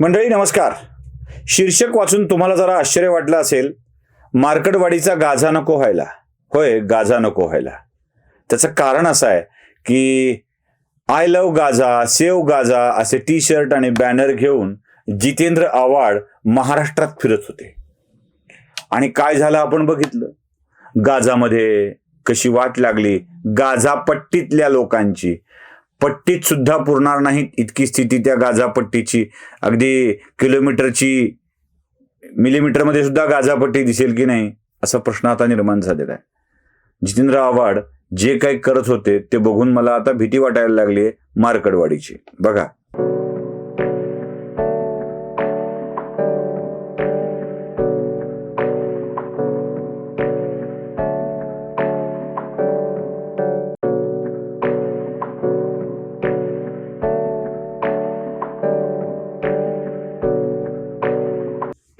मंडळी नमस्कार. शीर्षक वाचून तुम्हाला जरा आश्चर्य वाटलं असेल. मार्केटवाडीचा गाझा नको व्हायला. होय गाझा नको व्हायला. त्याचं कारण असं आहे की I love Gaza save Gaza असे टी शर्ट आणि बॅनर घेऊन जितेंद्र आव्हाड महाराष्ट्रात फिरत होते. आणि काय झालं आपण बघितलं? गाझामध्ये कशी वाट लागली? गाझा पट्टीतल्या लोकांची. पट्टीत सुद्धा पुरणार नाहीत इतकी स्थिती त्या गाजापट्टीची अगदी किलोमीटरची मिलीमीटरमध्ये सुद्धा गाझापट्टी दिसेल की नाही असा प्रश्न आता निर्माण झालेला आहे. जितेंद्र आव्हाड जे काही करत होते ते बघून मला आता भीती वाटायला लागली मार्कडवाडीची बघा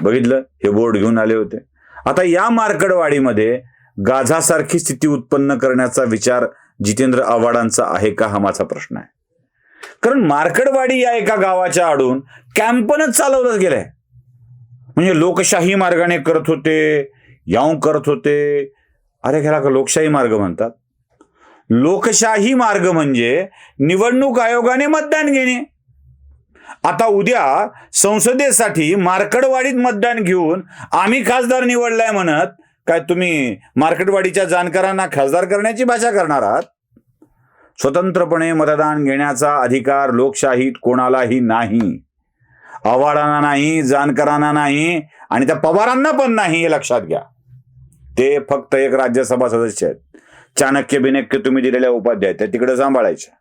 बघितलं हे बोर्ड घेऊन आले होते. आता या मार्कडवाडीमध्ये गाझासारखी स्थिती उत्पन्न करण्याचा विचार जितेंद्र आव्हाडांचा आहे का हा माझा प्रश्न आहे. कारण मार्कडवाडी या एका गावाच्या आडून कॅम्पनच चालवलं गेलंय. म्हणजे लोकशाही मार्गाने करत होते याऊन करत होते. अरे घ्याला का लोकशाही मार्ग म्हणतात? लोकशाही मार्ग म्हणजे निवडणूक आयोगाने मतदान घेणे. आता उद्या संसदेसाठी मार्कडवाडीत मतदान घेऊन आम्ही खासदार निवडलाय म्हणत काय तुम्ही मार्केटवाडीच्या जाणकारांना खासदार करण्याची भाषा करणार आहात? स्वतंत्रपणे मतदान घेण्याचा अधिकार लोकशाहीत कोणालाही नाही. आव्हाडांना नाही जानकरांना नाही आणि त्या पवारांना पण नाही हे लक्षात घ्या. ते फक्त एक राज्यसभा सदस्य आहेत. चाणक्य बिनक्य तुम्ही दिलेल्या उपाध्याय त्या तिकडे सांभाळायच्या.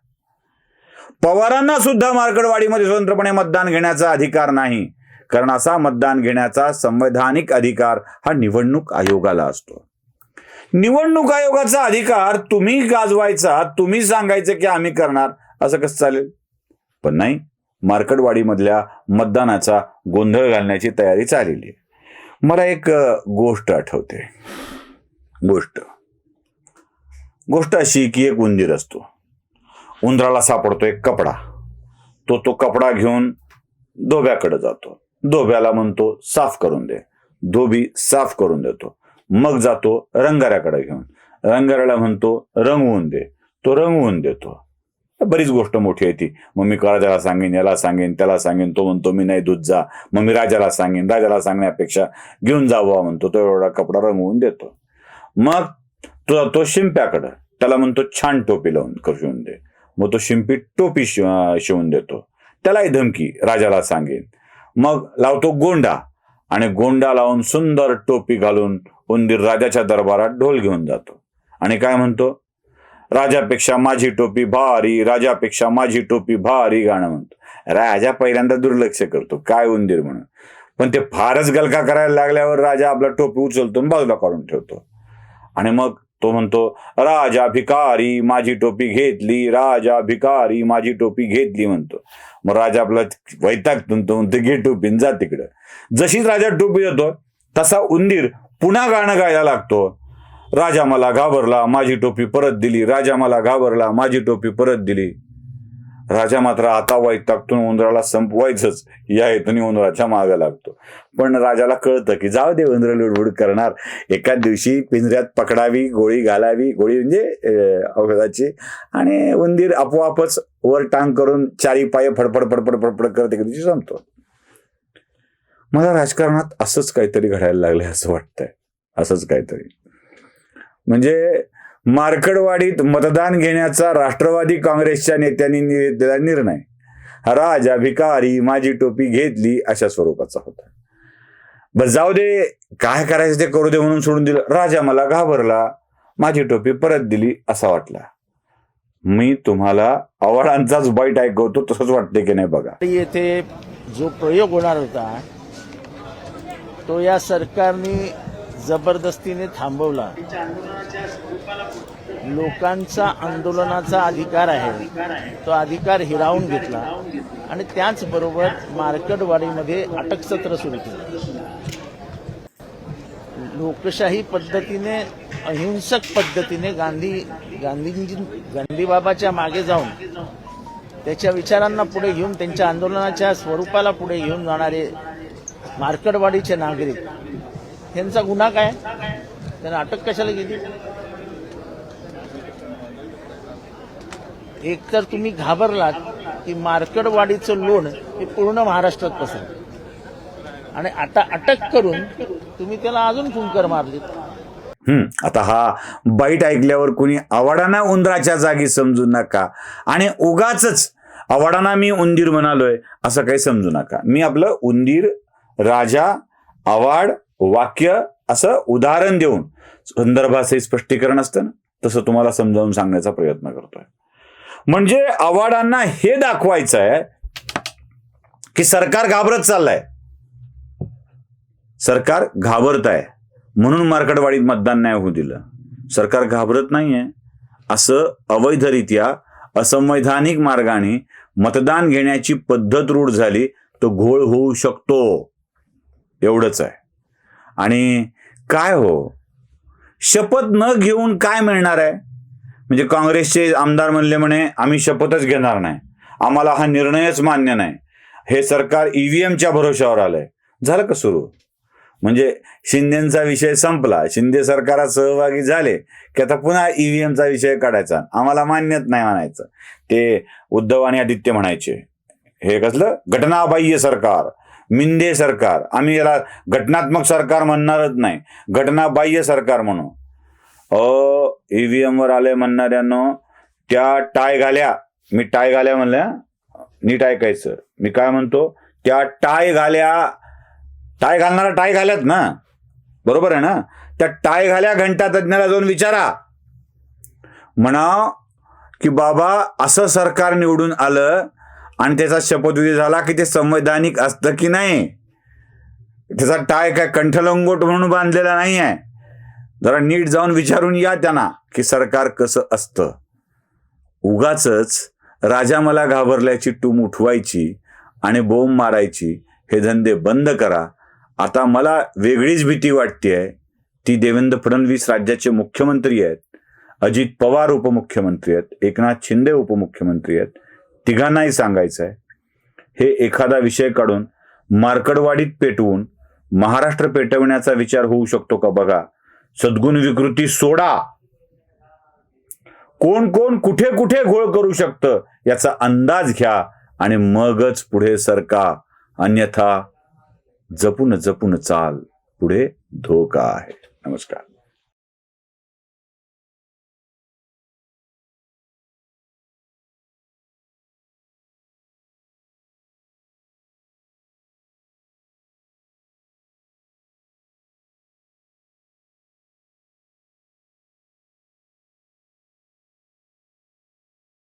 पवारांना सुद्धा मार्कडवाडीमध्ये स्वतंत्रपणे मतदान घेण्याचा अधिकार नाही. कारण असा मतदान घेण्याचा संवैधानिक अधिकार हा निवडणूक आयोगाला असतो. निवडणूक आयोगाचा अधिकार तुम्ही गाजवायचा तुम्ही सांगायचं की आम्ही करणार असं कसं चालेल? पण नाही मार्कडवाडीमधल्या मतदानाचा गोंधळ घालण्याची तयारी चाललेली आहे. मला एक गोष्ट आठवते. गोष्ट. गोष्ट अशी की एक उंदीर असतो. उंदराला सापडतो एक कपडा. तो तो कपडा घेऊन धोब्याकडे जातो. धोब्याला म्हणतो साफ करून दे. धोबी साफ करून देतो. मग जातो रंगाऱ्याकडे घेऊन. रंगाऱ्याला म्हणतो रंगवून दे. तो रंगवून देतो. बरीच गोष्ट मोठी आहे ती. मग मी काळजाला सांगेन याला सांगेन त्याला सांगेन तो म्हणतो मी नाही दूध जा. मग मी राजाला सांगेन राजाला सांगण्यापेक्षा घेऊन जावा म्हणतो तो एवढा कपडा रंगवून देतो. मग तो जातो शिंप्याकडं. त्याला म्हणतो छान टोपी लावून करून दे. मग तो शिंपी टोपी शिवून देतो. त्यालाही धमकी राजाला सांगेन. मग लावतो गोंडा आणि गोंडा लावून सुंदर टोपी घालून उंदीर राजाच्या दरबारात ढोल घेऊन जातो. आणि काय म्हणतो? राजापेक्षा माझी टोपी भारी राजापेक्षा माझी टोपी भारी गाणं म्हणतो. राजा पहिल्यांदा दुर्लक्ष करतो. काय उंदीर म्हणून? पण ते फारच गलका करायला लागल्यावर राजा आपला टोपी उचलतो बाजूला काढून ठेवतो. आणि मग तो म्हणतो राजा भिकारी माझी टोपी घेतली राजा भिकारी माझी टोपी घेतली म्हणतो. मग राजा आपला वैतागतो तो म्हणतो घे टोपीन जा तिकडं. जशीच राजा टोपी देतो तसा उंदीर पुन्हा गाणं गायला लागतो. राजा मला घाबरला माझी टोपी परत दिली राजा मला घाबरला माझी टोपी परत दिली. राजा मात्र आता वैतागतून उंदराला संपवायचंच. या हेतून उंदराच्या मागे लागतो. पण राजाला कळतं की जाऊ दे उंदर लुडबुड करणार. एका दिवशी पिंजऱ्यात पकडावी गोळी घालावी गोळी म्हणजे औषधाची. आणि उंदीर आपोआपच वर टांग करून चारी पाय फडफड फडफड फडफड करत एका दिवशी संपतो. मला राजकारणात असंच काहीतरी घडायला लागले असं वाटतंय. असंच काहीतरी. म्हणजे मार्कडवाडीत मतदान घेण्याचा राष्ट्रवादी काँग्रेसच्या नेत्यांनी घेतलेला निर्णय. राज राजा भिकारी माझी टोपी घेतली अशा स्वरूपाचा होता. बर जाऊ दे काय करायचं ते करू दे म्हणून सोडून दिलं. राजा मला घाबरला माझी टोपी परत दिली असा वाटला. मी तुम्हाला आव्हाडांचाच बाईट ऐकवतो तसंच वाटते की नाही बघा. येथे जो प्रयोग होणार होता तो या सरकारने जबरदस्तीने थांबवला. लोकांचा आंदोलनाचा अधिकार आहे. तो अधिकार हिरावून घेतला आणि त्याचबरोबर मार्कडवाडीमध्ये अटकसत्र सुरू केलं. लोकशाही पद्धतीने अहिंसक पद्धतीने गांधी गांधीजी गांधीबाबाच्या मागे जाऊन त्याच्या विचारांना पुढे घेऊन त्यांच्या आंदोलनाच्या स्वरूपाला पुढे घेऊन जाणारे मार्कडवाडीचे नागरिक त्यांचा गुन्हा काय? त्यांना अटक कशाला केली? एक तर तुम्ही घाबरलात की मार्कडवाडीचं लोण हे पूर्ण महाराष्ट्रात पसरलं. आणि आता अटक करून तुम्ही त्याला अजून फुंकर मारलीत. आता हा बाईट ऐकल्यावर कुणी आवाडाना उंदराच्या जागी समजू नका आणि उगाच आवाडाना मी उंदीर म्हणालोय असं काही समजू नका. मी आपलं उंदीर राजा आवाड वाक्य असं उदाहरण देऊन संदर्भाचे स्पष्टीकरण असतं ना तसं तुम्हाला समजावून सांगण्याचा प्रयत्न करतोय. म्हणजे आव्हाडांना हे दाखवायचं आहे की सरकार घाबरत चाललंय. सरकार घाबरत आहे म्हणून मार्कडवाडीत मतदान नाही होऊ दिलं. सरकार घाबरत नाहीये. असं अवैधरित्या असंवैधानिक मार्गाने मतदान घेण्याची पद्धत रूढ झाली तो घोळ होऊ शकतो. एवढंच आहे. आणि काय हो? शपथ न घेऊन काय मिळणार आहे? म्हणजे काँग्रेसचे आमदार म्हणले म्हणे आम्ही शपथच घेणार नाही. आम्हाला हा निर्णयच मान्य नाही. हे सरकार ईव्हीएमच्या भरोशावर आलंय. झालं का सुरू? म्हणजे शिंदेचा विषय संपला. शिंदे सरकारात सहभागी झाले की आता पुन्हा ईव्हीएमचा विषय काढायचा. आम्हाला मान्यच नाही म्हणायचं. ते उद्धव आणि आदित्य म्हणायचे. हे कसलं? घटनाबाह्य सरकार. मिंदे सरकार. आम्ही याला घटनात्मक सरकार म्हणणारच नाही. घटनाबाह्य सरकार म्हणू. अ ईव्हीएम वर आले म्हणणाऱ्यांनो त्या टाय घाल्या. मी टाय घाल्या म्हणल्या नीट ऐकायचं. मी काय म्हणतो त्या टाय घाल्या. टाय घालणारा टाय घाल्यात ना? बरोबर आहे ना? त्या टाय घाल्या घंटा तज्ञाला जाऊन विचारा. म्हणा की बाबा असं सरकार निवडून आलं आणि त्याचा शपथविधी झाला की ते संवैधानिक असतं की नाही? त्याचा टाय काय कंठलंगोट म्हणून बांधलेला नाही आहे जरा नीट जाऊन विचारून या त्यांना की सरकार कसं असतं. उगाच राजा मला घाबरल्याची टूम उठवायची आणि बोंब मारायची हे धंदे बंद करा. आता मला वेगळीच भीती वाटते ती देवेंद्र फडणवीस राज्याचे मुख्यमंत्री आहेत. अजित पवार उपमुख्यमंत्री आहेत. एकनाथ शिंदे उपमुख्यमंत्री आहेत. तिघांनाही सांगायचं आहे हे एखादा विषय काढून मार्कडवाडीत पेटवून महाराष्ट्र पेटवण्याचा विचार होऊ शकतो का बघा. सद्गुण विकृती सोडा. कोण कोण कुठे कुठे घोळ करू शकतं याचा अंदाज घ्या आणि मगच पुढे सरका. अन्यथा जपून जपून चाल. पुढे धोका आहे. नमस्कार.